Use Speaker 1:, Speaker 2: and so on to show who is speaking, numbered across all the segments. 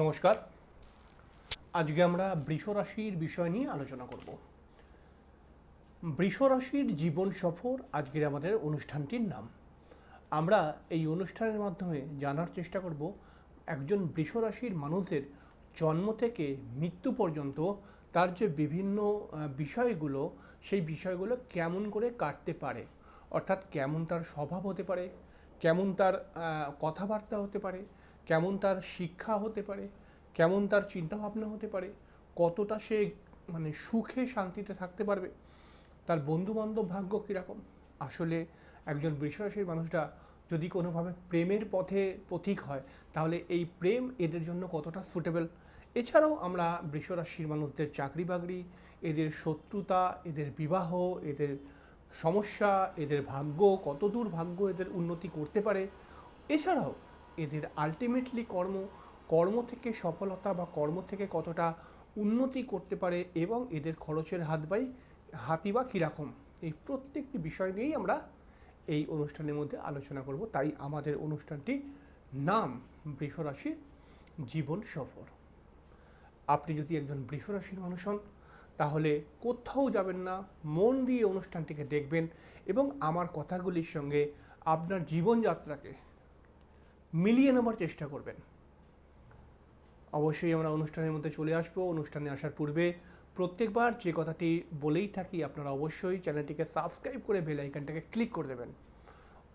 Speaker 1: নমস্কার। আজকে আমরা বৃষ রাশির বিষয় নিয়ে আলোচনা করব। বৃষ রাশির জীবন সফর আজকের আমাদের অনুষ্ঠানটির নাম। আমরা এই অনুষ্ঠানের মাধ্যমে জানার চেষ্টা করব, একজন বৃষ রাশির মানুষের জন্ম থেকে মৃত্যু পর্যন্ত তার যে বিভিন্ন বিষয়গুলো, সেই বিষয়গুলো কেমন করে কাটতে পারে, অর্থাৎ কেমন তার স্বভাব হতে পারে, কেমন তার কথাবার্তা হতে পারে কেমন তার শিক্ষা হতে পারে, কেমন তার চিন্তাভাবনা হতে পারে, কতটা সে মানে সুখে শান্তিতে থাকতে পারবে, তার বন্ধু বান্ধব ভাগ্য কীরকম? আসলে একজন বৃষরাশির মানুষটা যদি কোনোভাবে প্রেমের পথে পথিক হয়, তাহলে এই প্রেম এদের জন্য কতটা সুটেবল এছাড়াও আমরা বৃষরাশির মানুষদের চাকরি বাকরি এদের শত্রুতা, এদের বিবাহ, এদের সমস্যা, এদের ভাগ্য, কতদূর ভাগ্য এদের উন্নতি করতে পারে? এছাড়াও এদের আলটিমেটলি কর্ম কর্ম থেকে সফলতা বা কর্ম থেকে কতটা উন্নতি করতে পারে এবং এদের খরচের হাত বাই, হাতি বা কীরকম, এই প্রত্যেকটি বিষয় নিয়েই আমরা এই অনুষ্ঠানের মধ্যে আলোচনা করব। তাই আমাদের অনুষ্ঠানটি নাম বৃষরাশির জীবন সফর। আপনি যদি একজন বৃষরাশির মানুষ হন, তাহলে কোথাও যাবেন না, মন দিয়ে অনুষ্ঠানটিকে দেখবেন এবং আমার কথাগুলির সঙ্গে আপনার জীবনযাত্রাকে মিলিয়ে নেবার চেষ্টা করবেন। অবশ্যই আমরা অনুষ্ঠানের মধ্যে চলে আসব। অনুষ্ঠানে আসার পূর্বে প্রত্যেকবার যে কথাটি বলেই থাকি, আপনারা অবশ্যই চ্যানেলটিকে সাবস্ক্রাইব করে বেল আইকনটাকে ক্লিক করে দেবেন।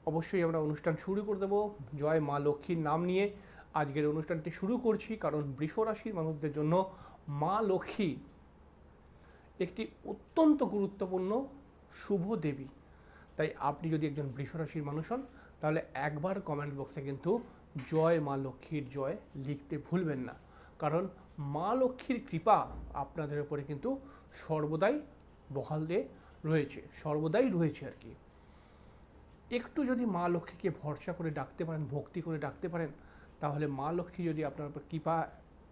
Speaker 1: অবশ্যই আমরা অনুষ্ঠান শুরু করে দেবো। জয় মা লক্ষ্মীর নাম নিয়ে আজকের অনুষ্ঠানটি শুরু করছি, কারণ বৃষ রাশির মানুষদের জন্য মা লক্ষ্মী একটি অত্যন্ত গুরুত্বপূর্ণ শুভ দেবী। তাই আপনি যদি একজন বৃষ রাশির মানুষ হন তাহলে একবার কমেন্ট বক্সে কিন্তু জয় মা লক্ষ্মীর জয় লিখতে ভুলবেন না। কারণ মা লক্ষ্মীর কৃপা আপনাদের উপরে কিন্তু সর্বদাই বহালে রয়েছে, সর্বদাই রয়েছে আর কি। একটু যদি মা লক্ষ্মীকে ভরসা করে ডাকতে পারেন, ভক্তি করে ডাকতে পারেন, তাহলে মা লক্ষ্মী যদি আপনার উপর কৃপা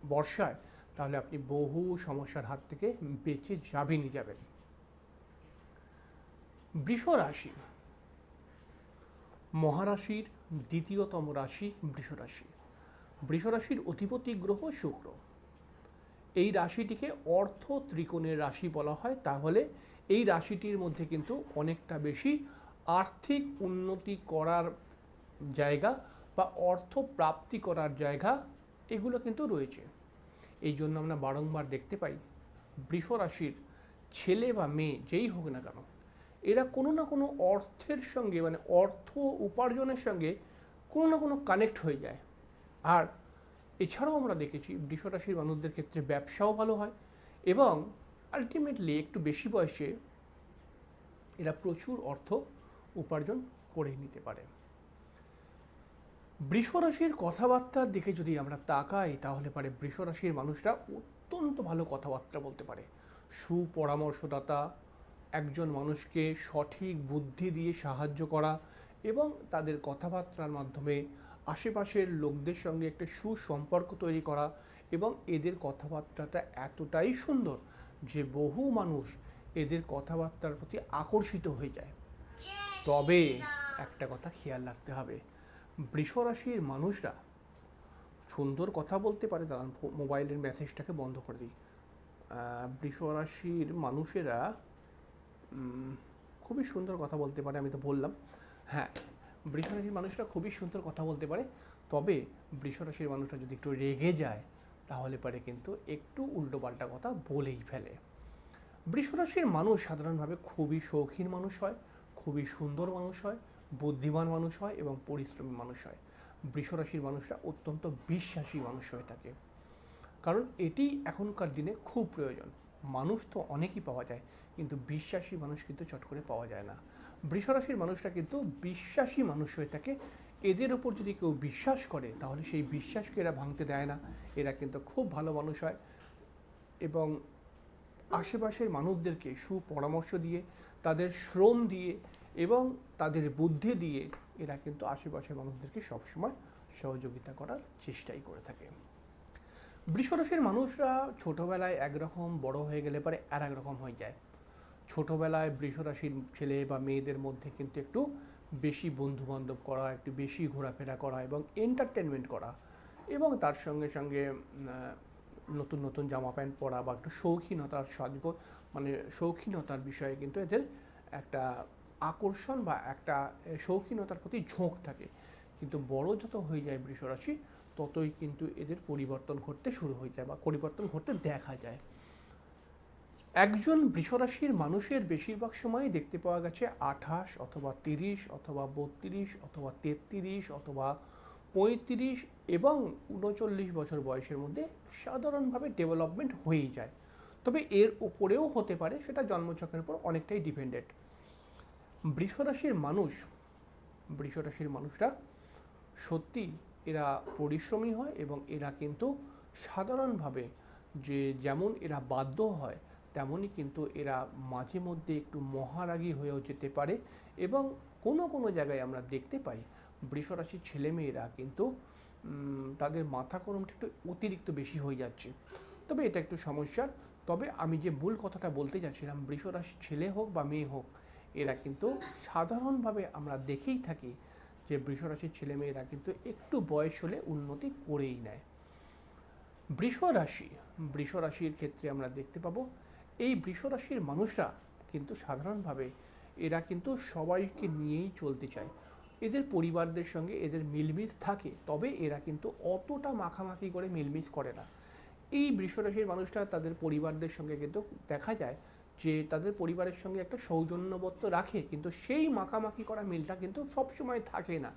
Speaker 1: বর্ষায়, তাহলে আপনি বহু সমস্যার হাত থেকে বেঁচে যাবেনই যাবেন। বৃষ রাশি মহারাশির দ্বিতীয়তম রাশি বৃষ রাশি। বৃষ রাশির অধিপতি গ্রহ শুক্র। এই রাশিটিকে অর্থ ত্রিকোণের রাশি বলা হয়। তাহলে এই রাশিটির মধ্যে কিন্তু অনেকটা বেশি আর্থিক উন্নতি করার জায়গা বা অর্থ প্রাপ্তি করার জায়গা এগুলো কিন্তু রয়েছে। এই জন্য আমরা বারংবার দেখতে পাই, বৃষ রাশির ছেলে বা মেয়ে যেই হোক না কেন এরা কোনো না কোনো অর্থের সঙ্গে মানে অর্থ উপার্জনের সঙ্গে কোনো না কোনো কানেক্ট হয়ে যায়। আর এছাড়াও আমরা দেখেছি বৃষ রাশির মানুষদের ক্ষেত্রে ব্যবসাও ভালো হয় এবং আলটিমেটলি একটু বেশি বয়সে এরা প্রচুর অর্থ উপার্জন করে নিতে পারে। বৃষরাশির কথাবার্তার দিকে যদি আমরা তাকাই, তাহলে পারে বৃষরাশির মানুষরা অত্যন্ত ভালো কথাবার্তা বলতে পারে। সুপরামর্শদাতা একজন মানুষকে সঠিক বুদ্ধি দিয়ে সাহায্য করা এবং তাদের কথাবার্তার মাধ্যমে আশেপাশের লোকদের সঙ্গে একটা সুসম্পর্ক তৈরি করা এবং এদের কথাবার্তাটা এতটাই সুন্দর যে বহু মানুষ এদের কথাবার্তার প্রতি আকর্ষিত হয়ে যায়। তবে একটা কথা খেয়াল রাখতে হবে বৃষরাশির মানুষরা সুন্দর কথা বলতে পারে তারা মোবাইলের মেসেজটাকে বন্ধ করে দিই। বৃষরাশির মানুষেরা খুবই সুন্দর কথা বলতে পারে, আমি তো বললাম। হ্যাঁ বৃষরাশির মানুষরা খুবই সুন্দর কথা বলতে পারে, তবে বৃষরাশির মানুষরা যদি একটু রেগে যায়, তাহলে পারে কিন্তু একটু উল্টোপাল্টা কথা বলেই ফেলে। বৃষরাশির মানুষ সাধারণভাবে খুবই শৌখিন মানুষ হয়, খুবই সুন্দর মানুষ হয়, বুদ্ধিমান মানুষ হয় এবং পরিশ্রমী মানুষ হয়। বৃষরাশির মানুষরা অত্যন্ত বিশ্বাসী মানুষ হয়ে থাকে। কারণ এটি এখনকার দিনে খুব প্রয়োজন। মানুষ তো অনেকই পাওয়া যায়, কিন্তু বিশ্বাসী মানুষ কিন্তু চট করে পাওয়া যায় না। বৃষরাশির মানুষরা কিন্তু বিশ্বাসী মানুষ হয়ে থাকে। এদের ওপর যদি কেউ বিশ্বাস করে, তাহলে সেই বিশ্বাসকে এরা ভাঙতে দেয় না। এরা কিন্তু খুব ভালো মানুষ হয় এবং আশেপাশের মানুষদেরকে সুপরামর্শ দিয়ে, তাদের শ্রম দিয়ে এবং তাদের বুদ্ধি দিয়ে এরা কিন্তু আশেপাশের মানুষদেরকে সবসময় সহযোগিতা করার চেষ্টাই করে থাকে। বৃষরাশির মানুষরা ছোটোবেলায় একরকম বড় হয়ে গেলে পরে আর এক রকম হয়ে যায়। ছোটোবেলায় বৃষরাশির ছেলে বা মেয়েদের মধ্যে কিন্তু একটু বেশি বন্ধু বান্ধব করা, একটু বেশি ঘোরাফেরা করা এবং এন্টারটেনমেন্ট করা এবং তার সঙ্গে সঙ্গে নতুন নতুন জামা প্যান্ট পরা বা একটু শৌখিনতার সাজগ মানে শৌখিনতার বিষয়ে কিন্তু এদের একটা আকর্ষণ বা একটা শৌখিনতার প্রতি ঝোঁক থাকে। কিন্তু বড় যত হয়ে যায় বৃষরাশি ততই কিন্তু এদের পরিবর্তন ঘটতে শুরু হয়ে যায় বা পরিবর্তন ঘটতে দেখা যায়। একজন বৃষরাশির মানুষের বেশিরভাগ সময় দেখতে পাওয়া গেছে আঠাশ অথবা তিরিশ অথবা বত্রিশ অথবা তেত্রিশ অথবা পঁয়ত্রিশ এবং উনচল্লিশ বছর বয়সের মধ্যে সাধারণভাবে ডেভেলপমেন্ট হয়েই যায়। তবে এর উপরেও হতে পারে, সেটা জন্মচক্রের উপর অনেকটাই ডিপেন্ডেন্ট বৃষরাশির মানুষ, বৃষরাশির মানুষরা সত্যি এরা পরিশ্রমী হয় এবং এরা কিন্তু সাধারণভাবে যে যেমন এরা বাধ্য হয়, তেমনই কিন্তু এরা মাঝে মধ্যে একটু মহারাগী হয়েও যেতে পারে এবং কোনো কোনো জায়গায় আমরা দেখতে পাই বৃষরাশির ছেলেমেয়েরা কিন্তু তাদের মাথা গরমটা একটু অতিরিক্ত বেশি হয়ে যাচ্ছে। তবে এটা একটু সমস্যার। তবে আমি যে মূল কথাটা বলতে যাচ্ছিলাম, বৃষরাশির ছেলে হোক বা মেয়ে হোক, এরা কিন্তু সাধারণভাবে আমরা দেখেই থাকি যে বৃষরাশির ছেলেমেয়েরা কিন্তু একটু বয়স হলে উন্নতি করেই নেয়। বৃষ রাশি, বৃষ রাশির ক্ষেত্রে আমরা দেখতে পাবো, এই বৃষ রাশির মানুষরা কিন্তু সাধারণভাবে এরা কিন্তু সবাইকে নিয়েই চলতে চায়। এদের পরিবারদের সঙ্গে এদের মিলমিশ থাকে, তবে এরা কিন্তু অতটা মাখামাখি করে মিলমিশ করে না। এই বৃষ রাশির মানুষরা তাদের পরিবারদের সঙ্গে কিন্তু দেখা যায় যে তাদের পরিবারের সঙ্গে একটা সৌজন্যবত্ব রাখে, কিন্তু সেই মাখামাখি করা মিলটা কিন্তু সবসময় থাকে না।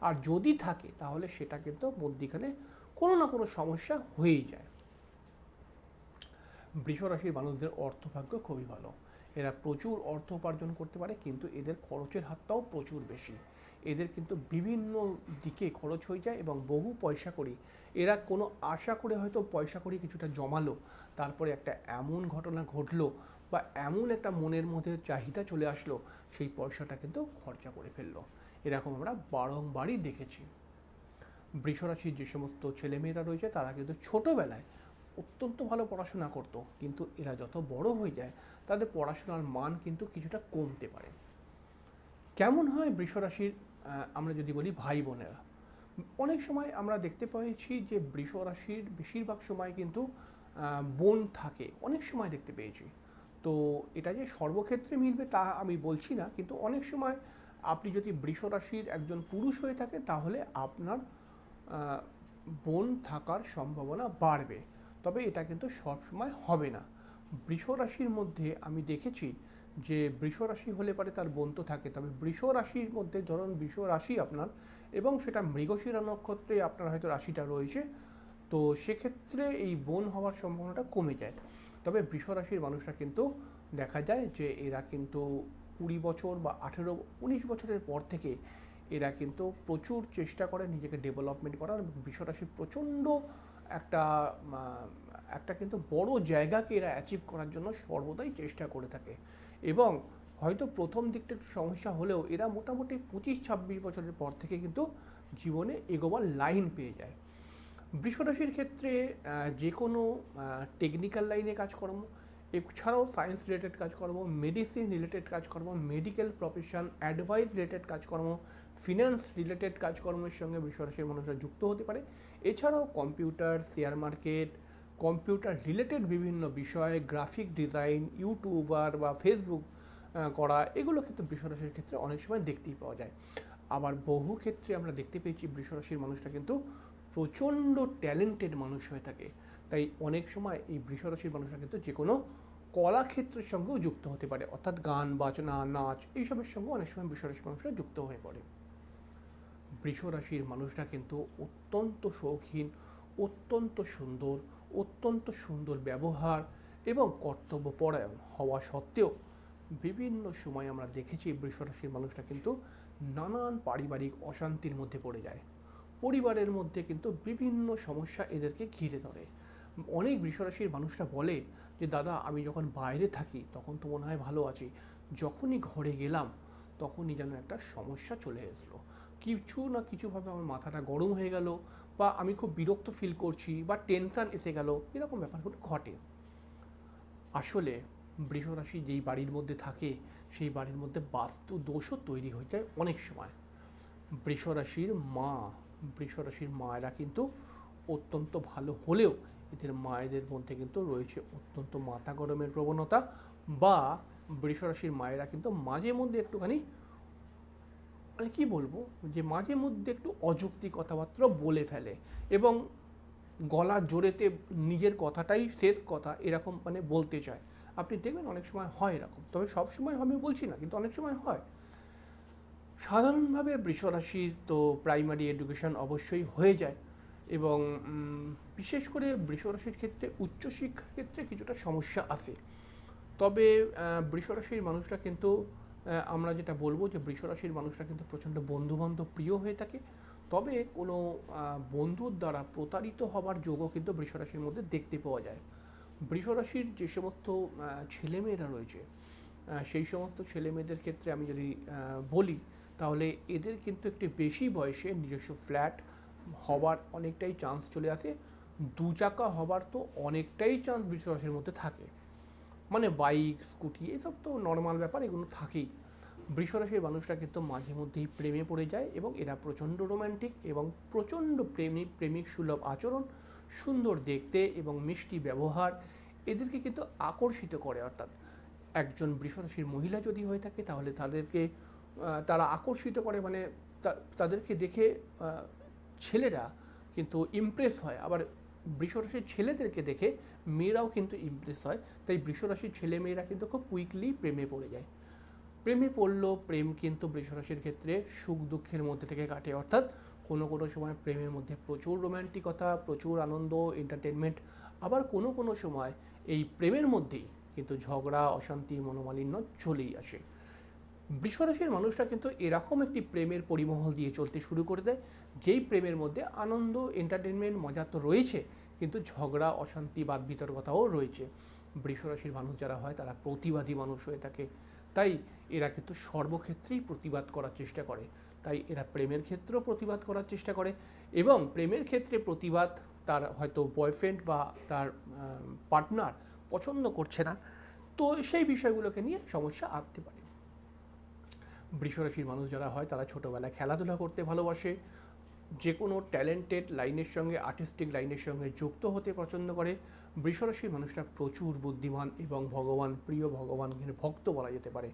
Speaker 1: আর যদি থাকে, তাহলে সেটা কিন্তু মধ্যিখানে কোনো না কোনো সমস্যা হয়েই যায়। বৃষরাশির মানুষদের অর্থভাগ্য খুবই ভালো। এরা প্রচুর অর্থ উপার্জন করতে পারে, কিন্তু এদের খরচের হাতটাও প্রচুর বেশি। এদের কিন্তু বিভিন্ন দিকে খরচ হয়ে যায় এবং বহু পয়সা করি এরা কোনো আশা করে হয়তো পয়সা করি কিছুটা জমালো। তারপরে একটা এমন ঘটনা ঘটলো বা এমন একটা মনের মধ্যে চাহিদা চলে আসলো, সেই পয়সাটা কিন্তু খরচা করে ফেলল। এরকম আমরা বারংবারই দেখেছি। বৃষরাশির যে সমস্ত ছেলেমেয়েরা রয়েছে, তারা কিন্তু ছোটোবেলায় অত্যন্ত ভালো পড়াশোনা করতো, কিন্তু এরা যত বড় হয়ে যায়, তাদের পড়াশোনার মান কিন্তু কিছুটা কমতে পারে। কেমন হয় বৃষরাশির আমরা যদি বলি ভাই বোনেরা? অনেক সময় আমরা দেখতে পেয়েছি যে বৃষ রাশির বেশিরভাগ সময় কিন্তু বোন থাকে, অনেক সময় দেখতে পেয়েছি। তো এটা যে সর্বক্ষেত্রে মিলবে তা আমি বলছি না, কিন্তু অনেক সময় আপনি যদি বৃষ রাশির একজন পুরুষ হয়ে থাকে তাহলে আপনার বোন থাকার সম্ভাবনা বাড়বে। তবে এটা কিন্তু সবসময় হবে না। বৃষ রাশির মধ্যে আমি দেখেছি যে বৃষ রাশি হলে পারে তার বোন তো থাকে, তবে বৃষ রাশির মধ্যে ধরুন বৃষ রাশি আপনার এবং সেটা মৃগশিরা নক্ষত্রে আপনার হয়তো রাশিটা রয়েছে, তো সেক্ষেত্রে এই বোন হওয়ার সম্ভাবনাটা কমে যায়। তবে বৃষ রাশির মানুষরা কিন্তু দেখা যায় যে এরা কিন্তু কুড়ি বছর বা আঠেরো, উনিশ বছরের পর থেকে এরা কিন্তু প্রচুর চেষ্টা করে নিজেকে ডেভেলপমেন্ট করার এবং বৃষরাশি প্রচণ্ড একটা একটা কিন্তু বড় জায়গাকে এরা অ্যাচিভ করার জন্য সর্বদাই চেষ্টা করে থাকে। এবং হয়তো প্রথম দিকটা একটু সমস্যা হলেও এরা মোটামুটি পঁচিশ, ছাব্বিশ বছরের পর থেকে কিন্তু জীবনে এগোবার লাইন পেয়ে যায়। বৃষরাশির ক্ষেত্রে যে কোনো টেকনিক্যাল লাইনে কাজকর্ম এছাড়াও সায়েন্স রিলেটেড কাজকর্ম মেডিসিন রিলেটেড কাজকর্ম মেডিকেল প্রফেশন অ্যাডভাইস রিলেটেড কাজকর্ম ফিন্যান্স রিলেটেড কাজকর্মের সঙ্গে বৃষরাশির মানুষরা যুক্ত হতে পারে। এছাড়াও computer share market computer related বিভিন্ন বিষয় গ্রাফিক ডিজাইন ইউটিউবার বা ফেসবুক করা, এগুলো কিন্তু বৃষরাশির ক্ষেত্রে অনেক সময় দেখতেই পাওয়া যায়। আবার বহু ক্ষেত্রে আমরা দেখতে পেয়েছি বৃষরাশির মানুষরা কিন্তু প্রচণ্ড ট্যালেন্টেড মানুষ হয়ে থাকে। তাই অনেক সময় এই বৃষরাশির মানুষরা কিন্তু যে কোনো কলাক্ষেত্রের সঙ্গেও যুক্ত হতে পারে। অর্থাৎ গান, বাজনা, নাচ এইসবের সঙ্গে অনেক সময় বৃষরাশির মানুষরা যুক্ত হয়ে পড়ে। বৃষ রাশির মানুষরা কিন্তু অত্যন্ত শৌখিন, অত্যন্ত সুন্দর অত্যন্ত সুন্দর ব্যবহার এবং কর্তব্যপরায়ণ হওয়া সত্ত্বেও বিভিন্ন সময় আমরা দেখেছি বৃষ রাশির মানুষরা কিন্তু নানান পারিবারিক অশান্তির মধ্যে পড়ে যায়। পরিবারের মধ্যে কিন্তু বিভিন্ন সমস্যা এদেরকে ঘিরে ধরে। অনেক বৃষরাশির মানুষরা বলে যে, দাদা, আমি যখন বাইরে থাকি, তখন তো মনে হয় ভালো আছি। যখনই ঘরে গেলাম, তখনই যেন একটা সমস্যা চলে আসলো কিছু না কিছুভাবে আমার মাথাটা গরম হয়ে গেল বা আমি খুব বিরক্ত ফিল করছি বা টেনশন এসে গেল। এরকম ব্যাপারগুলো ঘটে। আসলে বৃষরাশি যেই বাড়ির মধ্যে থাকে, সেই বাড়ির মধ্যে বাস্তু দোষও তৈরি হয়ে যায় অনেক সময়। বৃষরাশির মা বৃষরাশির মায়েরা কিন্তু অত্যন্ত ভালো হলেও এদের মায়েদের মধ্যে কিন্তু রয়েছে অত্যন্ত মাথা গরমের প্রবণতা বা বৃষরাশির মায়েরা কিন্তু মাঝে মধ্যে একটুখানি মানে কী বলব, যে মাঝে মধ্যে একটু অযুক্তি কথাবার্তা বলে ফেলে এবং গলা জোরেতে নিজের কথাটাই শেষ কথা এরকম মানে বলতে চায়। আপনি দেখবেন অনেক সময় হয় এরকম, তবে সব সময় আমি বলছি না, কিন্তু অনেক সময় হয়। সাধারণভাবে বৃষরাশির তো প্রাইমারি এডুকেশন অবশ্যই হয়ে যায় এবং বিশেষ করে বৃষরাশির ক্ষেত্রে উচ্চশিক্ষার ক্ষেত্রে কিছুটা সমস্যা আছে। তবে বৃষরাশির মানুষরা কিন্তু আমরা যেটা বলব যে বৃষরাশির মানুষরা কিন্তু প্রচণ্ড বন্ধুবান্ধব প্রিয় হয়ে থাকে। তবে কোনো বন্ধুর দ্বারা প্রতারিত হবার যোগও কিন্তু বৃষরাশির মধ্যে দেখতে পাওয়া যায়। বৃষরাশির যে সমস্ত ছেলেমেয়েরা রয়েছে সেই সমস্ত ছেলেমেয়েদের ক্ষেত্রে আমি যদি বলি তাহলে এদের কিন্তু একটি বেশি বয়সে নিজস্ব ফ্ল্যাট হবার অনেকটাই চান্স চলে আসে। দু চাকা হবার তো অনেকটাই চান্স বৃষরাশির মধ্যে থাকে। মানে বাইক স্কুটি এসব তো নর্মাল ব্যাপার, এগুলো থাকেই। বৃষরাশির মানুষরা কিন্তু মাঝে মধ্যেই প্রেমে পড়ে যায় এবং এরা প্রচণ্ড রোম্যান্টিক এবং প্রচণ্ড প্রেমিক প্রেমিক সুলভ আচরণ, সুন্দর দেখতে এবং মিষ্টি ব্যবহার এদেরকে কিন্তু আকর্ষিত করে। অর্থাৎ একজন বৃষরাশির মহিলা যদি হয়ে থাকে, তাহলে তাদেরকে তারা আকর্ষিত করে মানে তাদেরকে দেখে ছেলেরা কিন্তু ইমপ্রেস হয়। আবার বৃষরাশির ছেলেদেরকে দেখে মেয়েরাও কিন্তু ইমপ্রেস হয়। তাই বৃষরাশির ছেলে মেয়েরা কিন্তু খুব কুইকলি প্রেমে পড়ে যায়। প্রেমে পড়ল, প্রেম কিন্তু বৃষরাশির ক্ষেত্রে সুখ দুঃখের মধ্যে থেকে কাটে। অর্থাৎ কোনো কোনো সময় প্রেমের মধ্যে প্রচুর রোম্যান্টিকতা প্রচুর আনন্দ এন্টারটেনমেন্ট আবার কোনো কোনো সময় এই প্রেমের মধ্যেই কিন্তু ঝগড়া, অশান্তি, মনোমালিন্য চলেই আসে। বৃষরাশির মানুষরা কিন্তু এরকম একটি প্রেমের পরিমহল দিয়ে চলতে শুরু করে দেয়, যেই প্রেমের মধ্যে আনন্দ এন্টারটেনমেন্ট মজা তো রয়েছে, কিন্তু ঝগড়া, অশান্তি বাদ বিতর্কতাও রয়েছে। বৃষরাশির মানুষ যারা হয়, তারা প্রতিবাদী মানুষ হয়ে থাকে। তাই এরা কিন্তু সর্বক্ষেত্রেই প্রতিবাদ করার চেষ্টা করে। তাই এরা প্রেমের ক্ষেত্রেও প্রতিবাদ করার চেষ্টা করে এবং প্রেমের ক্ষেত্রে প্রতিবাদ তার হয়তো বয়ফ্রেন্ড বা তার পার্টনার পছন্দ করছে না। তো সেই বিষয়গুলোকে নিয়ে সমস্যা আসতে পারে। বৃষরাশির মানুষ যারা হয়, তারা ছোটোবেলায় খেলাধুলা করতে ভালোবাসে। যে কোনো ট্যালেন্টেড লাইনের সঙ্গে আর্টিস্টিক লাইনের সঙ্গে যুক্ত হতে পছন্দ করে। বৃষরাশির মানুষরা প্রচুর বুদ্ধিমান এবং ভগবান, প্রিয় ভগবান ভক্ত বলা যেতে পারে।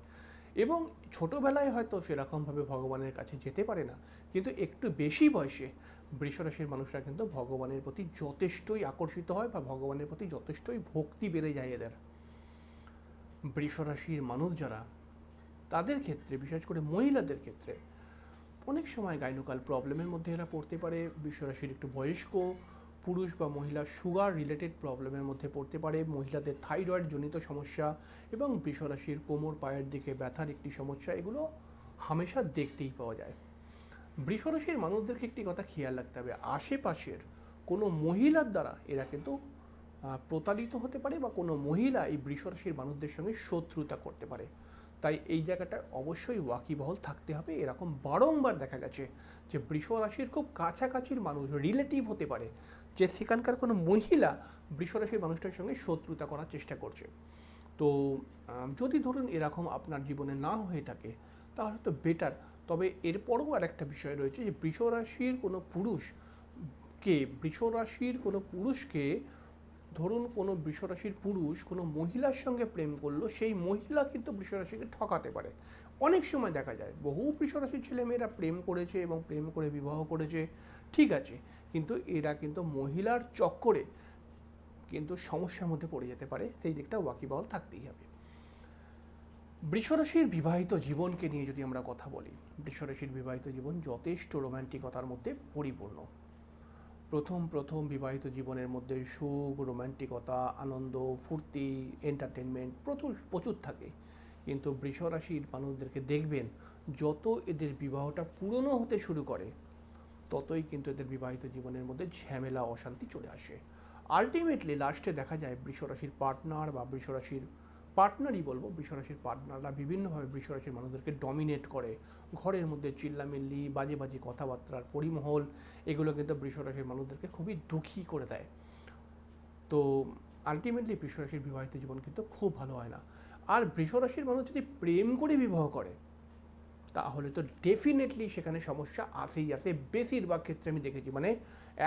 Speaker 1: এবং ছোটোবেলায় হয়তো সেরকমভাবে ভগবানের কাছে যেতে পারে না, কিন্তু একটু বেশি বয়সে বৃষরাশির মানুষরা কিন্তু ভগবানের প্রতি যথেষ্টই আকর্ষিত হয় বা ভগবানের প্রতি যথেষ্টই ভক্তি বেড়ে যায় এদের। বৃষরাশির মানুষ যারা তাদের ক্ষেত্রে, বিশেষ করে মহিলাদের ক্ষেত্রে, অনেক সময় গাইনোকাল প্রবলেমের মধ্যে এরা পড়তে পারে। বিশ্বরাশির একটু বয়স্ক পুরুষ বা মহিলা সুগার রিলেটেড প্রবলেমের মধ্যে পড়তে পারে। মহিলাদের থাইরয়েড জনিত সমস্যা এবং বৃষরাশির কোমর পায়ের দিকে ব্যথার একটি সমস্যা, এগুলো হামেশা দেখতেই পাওয়া যায়। বৃষরাশির মানুষদেরকে একটি কথা খেয়াল রাখতে হবে, আশেপাশের কোনো মহিলার দ্বারা এরা কিন্তু প্রতারিত হতে পারে বা কোনো মহিলা এই বৃষরাশির মানুষদের সঙ্গে শত্রুতা করতে পারে। তাই এই জায়গাটা অবশ্যই ওয়াকিবহল থাকতে হবে। এরকম বারংবার দেখা গেছে যে বৃষ রাশির খুব কাছাকাছির মানুষ রিলেটিভ হতে পারে, যে সেখানকার কোনো মহিলা বৃষ রাশির মানুষটার সঙ্গে শত্রুতা করার চেষ্টা করছে। তো যদি ধরুন এরকম আপনার জীবনে না হয়ে থাকে, তাহলে তো বেটার তবে এরপরও আর একটা বিষয় রয়েছে যে বৃষ রাশির কোনো পুরুষকে, বৃষ রাশির কোনো পুরুষকে ধরুন কোনো বৃষরাশির পুরুষ কোনো মহিলার সঙ্গে প্রেম করল, সেই মহিলা কিন্তু বৃষরাশিকে ঠকাতে পারে। অনেক সময় দেখা যায়, বহু বৃষরাশির ছেলেমেয়েরা প্রেম করেছে এবং প্রেম করে বিবাহ করেছে, ঠিক আছে। কিন্তু এরা কিন্তু মহিলার চক্করে কিন্তু সমস্যার মধ্যে পড়ে যেতে পারে, সেই দিকটা ওয়াকিবহল থাকতেই হবে। বৃষরাশির বিবাহিত জীবনকে নিয়ে যদি আমরা কথা বলি, বৃষরাশির বিবাহিত জীবন যথেষ্ট রোম্যান্টিকতার মধ্যে পরিপূর্ণ। প্রথম প্রথম বিবাহিত জীবনের মধ্যে সুখ রোম্যান্টিকতা আনন্দ, ফুর্তি এন্টারটেনমেন্ট প্রচুর প্রচুর থাকে। কিন্তু বৃষরাশির মানুষদেরকে দেখবেন, যত এদের বিবাহটা পুরনো হতে শুরু করে, ততই কিন্তু এদের বিবাহিত জীবনের মধ্যে ঝামেলা, অশান্তি চলে আসে। আলটিমেটলি লাস্টে দেখা যায় বৃষরাশির পার্টনার বা বৃষরাশির পার্টনারই বলব, বৃষরাশির পার্টনাররা বিভিন্নভাবে বৃষরাশির মানুষদেরকে ডমিনেট করে। ঘরের মধ্যে চিল্লামিল্লি, বাজে বাজে কথাবার্তার পরিমহল, এগুলো কিন্তু বৃষরাশির মানুষদেরকে খুবই দুঃখী করে দেয়। তো আলটিমেটলি বৃষরাশির বিবাহিত জীবন কিন্তু খুব ভালো হয় না। আর বৃষরাশির মানুষ যদি প্রেম করে বিবাহ করে, তাহলে তো ডেফিনেটলি সেখানে সমস্যা আসেই আসে বেশিরভাগ ক্ষেত্রে আমি দেখেছি মানে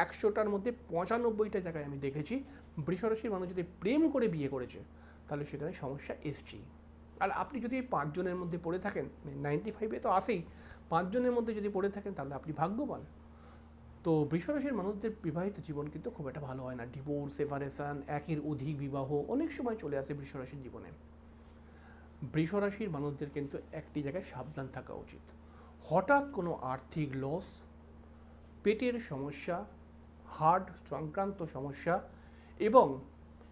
Speaker 1: একশোটার মধ্যে পঁচানব্বইটা জায়গায় আমি দেখেছি, বৃষরাশির মানুষ যদি প্রেম করে বিয়ে করেছে তাহলে সেখানে সমস্যা এসছেই। আর আপনি যদি পাঁচজনের মধ্যে পড়ে থাকেন নাইনটি ফাইভে তো আসেই পাঁচজনের মধ্যে যদি পড়ে থাকেন, তাহলে আপনি ভাগ্যবান। তো বৃষরাশির মানুষদের বিবাহিত জীবন কিন্তু খুব একটা ভালো হয় না। ডিভোর্স সেপারেশন একের অধিক বিবাহ, অনেক সময় চলে আসে বৃষরাশির জীবনে। বৃষরাশির মানুষদের কিন্তু একটি জায়গায় সাবধান থাকা উচিত। হঠাৎ কোনো আর্থিক লস পেটের সমস্যা হার্ট সংক্রান্ত সমস্যা এবং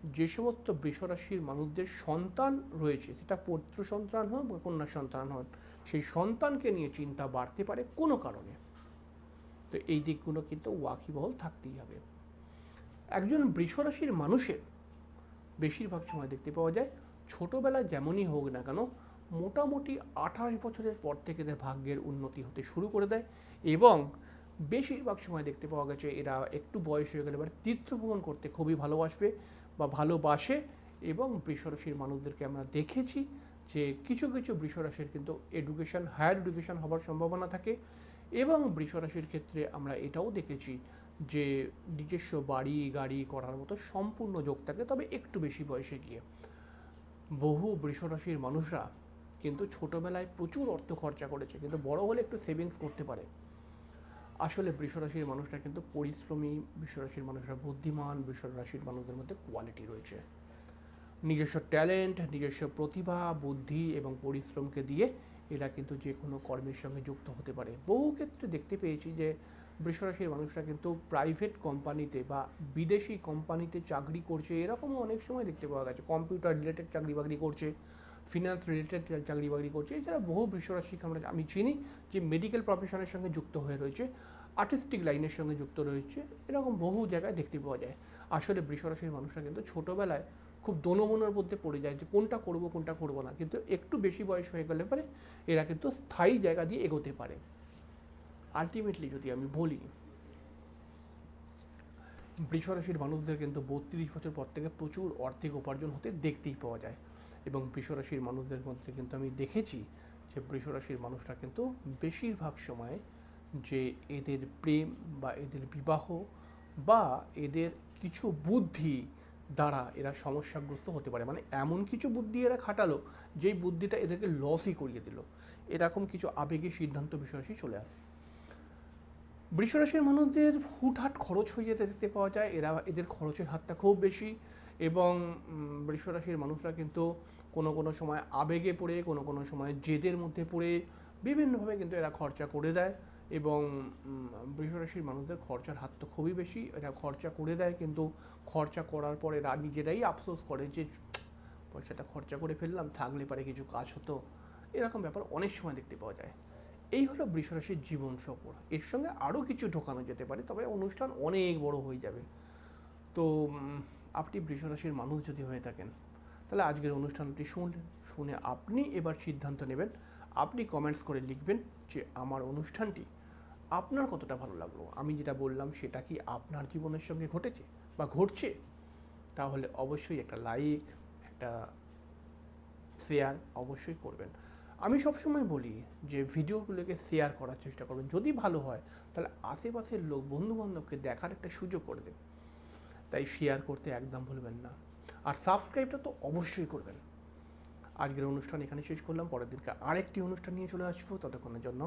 Speaker 1: যে সমস্ত বৃষরাশির মানুষদের সন্তান রয়েছে, সেটা পুত্র সন্তান হোক বা কন্যা সন্তান হোক, সেই সন্তানকে নিয়ে চিন্তা বাড়তে পারে কোনো কারণে। তো এই দিকগুলো কিন্তু ওয়াকিবহল থাকতেই হবে। একজন বৃষরাশির মানুষের বেশিরভাগ সময় দেখতে পাওয়া যায়, ছোটোবেলায় যেমনই হোক না কেন, মোটামুটি আঠাশ বছরের পর থেকে এদের ভাগ্যের উন্নতি হতে শুরু করে দেয় এবং বেশিরভাগ সময় দেখতে পাওয়া গেছে এরা একটু বয়স হয়ে গেলে এবার তীর্থ ভ্রমণ করতে খুবই ভালোবাসবে। বা ভালোবাসে এবং বৃষরাশির মানুষদেরকে আমরা দেখেছি যে কিছু কিছু বৃষরাশির কিন্তু এডুকেশন হায়ার এডুকেশন হবার সম্ভাবনা থাকে এবং বৃষরাশির ক্ষেত্রে আমরা এটাও দেখেছি যে নিজস্ব বাড়ি, গাড়ি করার মতো সম্পূর্ণ যোগ থাকে, তবে একটু বেশি বয়সে গিয়ে। বহু বৃষরাশির মানুষরা কিন্তু ছোটোবেলায় প্রচুর অর্থ খরচা করেছে, কিন্তু বড় হলে একটু সেভিংস করতে পারে। আসলে বৃষরাশির মানুষরা কিন্তু পরিশ্রমী, বৃষরাশির মানুষরা বুদ্ধিমান, বৃষরাশির মানুষদের মধ্যে কোয়ালিটি রয়েছে। নিজস্ব ট্যালেন্ট নিজস্ব প্রতিভা, বুদ্ধি এবং পরিশ্রমকে দিয়ে এরা কিন্তু যে কোনো কর্মের সঙ্গে যুক্ত হতে পারে। বহু ক্ষেত্রে দেখতে পেয়েছি যে বৃষরাশির মানুষরা কিন্তু প্রাইভেট কোম্পানিতে বা বিদেশি কোম্পানিতে চাকরি করছে, এরকমও অনেক সময় দেখতে পাওয়া গেছে। কম্পিউটার রিলেটেড চাকরি বাকরি করছে ফিনান্স রিলেটেড চাকরি বাকরি করছে, এছাড়া বহু বৃষরাশিকে আমরা আমি চিনি যে মেডিকেল প্রফেশনের সঙ্গে যুক্ত হয়ে রয়েছে আর্টিস্টিক লাইনের সঙ্গে যুক্ত রয়েছে, এরকম বহু জায়গায় দেখতে পাওয়া যায়। আসলে বৃষরাশির মানুষরা কিন্তু ছোটোবেলায় খুব দোনমনোর মধ্যে পড়ে যায় যে কোনটা করব কোনটা করব না। কিন্তু একটু বেশি বয়স হয়ে গেলে পরে এরা কিন্তু স্থায়ী জায়গা দিয়ে এগোতে পারে। আলটিমেটলি যদি আমি বলি, বৃষরাশির মানুষদের কিন্তু বত্রিশ বছর পর থেকে প্রচুর অর্থিক উপার্জন হতে দেখতেই পাওয়া যায়। এবং বৃষরাশির মানুষদের মধ্যে কিন্তু আমি দেখেছি যে বৃষরাশির মানুষরা কিন্তু বেশিরভাগ সময় যে এদের প্রেম বা এদের বিবাহ বা এদের কিছু বুদ্ধি দ্বারা এরা সমস্যাগ্রস্ত হতে পারে। মানে এমন কিছু বুদ্ধি এরা খাটালো, যেই বুদ্ধিটা এদেরকে লসই করিয়ে দিল। এরকম কিছু আবেগী সিদ্ধান্ত বৃষরাশি চলে আসে। বৃষরাশির মানুষদের হুটহাট খরচ হয়ে যেতে দেখতে পাওয়া যায়। এরা, এদের খরচের হাতটা খুব বেশি এবং বৃষরাশির মানুষরা কিন্তু কোনো কোনো সময় আবেগে পড়ে, কোনো কোনো সময় জেদের মধ্যে পড়ে, বিভিন্নভাবে কিন্তু এরা খরচা করে দেয় এবং বৃষরাশির মানুষদের খরচার হাত তো খুবই বেশি, এরা খরচা করে দেয় কিন্তু খরচা করার পর এরা নিজেরাই আফসোস করে যে, পয়সাটা খরচা করে ফেললাম, থাকলে পারে কিছু কাজ হতো। এরকম ব্যাপার অনেক সময় দেখতে পাওয়া যায়। এই হলো বৃষরাশির জীবন সফর। এর সঙ্গে আরও কিছু ঢোকানো যেতে পারে, তবে অনুষ্ঠান অনেক বড় হয়ে যাবে। তো আপনি বৃষরাশির মানুষ যদি হয়ে থাকেন তাহলে আজকের অনুষ্ঠানটি শুনলেন, শুনে আপনি এবার সিদ্ধান্ত নেবেন। আপনি কমেন্টস করে লিখবেন যে আমার অনুষ্ঠানটি আপনার কতটা ভালো লাগল? আমি যেটা বললাম সেটা কি আপনার জীবনের সঙ্গে ঘটেছে বা ঘটছে? তাহলে অবশ্যই একটা লাইক একটা শেয়ার অবশ্যই করবেন। আমি সবসময় বলি যে ভিডিওগুলোকে শেয়ার করার চেষ্টা করবেন। যদি ভালো হয়, তাহলে আশেপাশের লোক, বন্ধুবান্ধবকে দেখার একটা সুযোগ করে দেন। তাই শেয়ার করতে একদম ভুলবেন না। আর সাবস্ক্রাইবটা তো অবশ্যই করবেন। আজকের অনুষ্ঠান এখানে শেষ করলাম। পরের দিনকে আরেকটি অনুষ্ঠান নিয়ে চলে আসব। ততক্ষণের জন্য